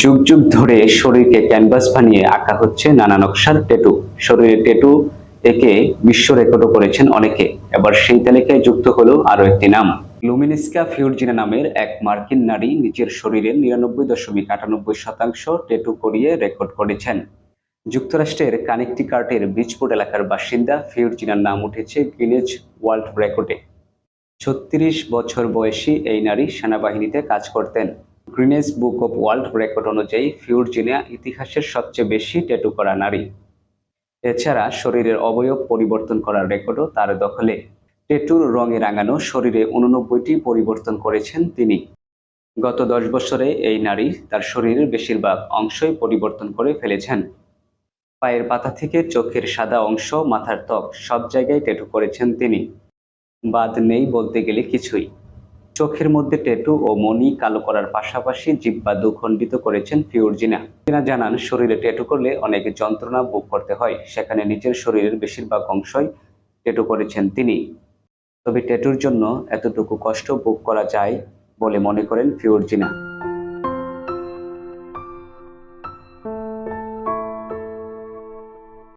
যুগ যুগ ধরে শরীরকে ক্যানভাস বানিয়ে আঁকা হচ্ছে নানা নকশার টেটু শরীরে টেটু একে বিশ্ব রেকর্ডও করেছেন অনেকে। এবার সেই তালিকায় যুক্ত হলো আরও একটি নাম। লুমিনিস্কা ফিউরজিনা নামের এক মার্কিন নারী নিজের শরীরের নিরানব্বই দশমিক আটানব্বই শতাংশ টেটু করিয়ে রেকর্ড করেছেন। যুক্তরাষ্ট্রের কানেকটিকার্টের ব্রিজপোর্ট এলাকার বাসিন্দা ফিউরজিনার নাম উঠেছে গিনেজ ওয়ার্ল্ড রেকর্ডে ছত্রিশ বছর বয়সী এই নারী সেনাবাহিনীতে কাজ করতেন। Guinness book of world record অনুযায়ী ফিউরজিনিয়া ইতিহাসের সবচেয়ে বেশি ট্যাটু করা নারী। এছাড়া শরীরের অবয়ব পরিবর্তন করার রেকর্ডও তার দখলে। ট্যাটুর রঙে রাঙানো শরীরে উননব্বইটি পরিবর্তন করেছেন তিনি। গত দশ বছরে এই নারী তার শরীরের বেশিরভাগ অংশই পরিবর্তন করে ফেলেছেন। পায়ের পাতা থেকে চোখের সাদা অংশ, মাথার ত্বক সব জায়গায় ট্যাটু করেছেন তিনি। বাদ নেই বলতে গেলে কিছুই। চোখের মধ্যে ট্যাটু ও মনি কালো করার পাশাপাশি জিব্বা দুখণ্ডিত করেছেন ফিউরজিনা। তিনি জানান, শরীরে ট্যাটু করলে অনেক যন্ত্রণা ভোগ করতে হয়, সেখানে নিজের শরীরের বেশিরভাগ অংশই ট্যাটু করেছেন তিনি। তবে ট্যাটুর জন্য এতটুকু কষ্ট ভোগ করা যায় বলে মনে করেন ফিউরজিনা।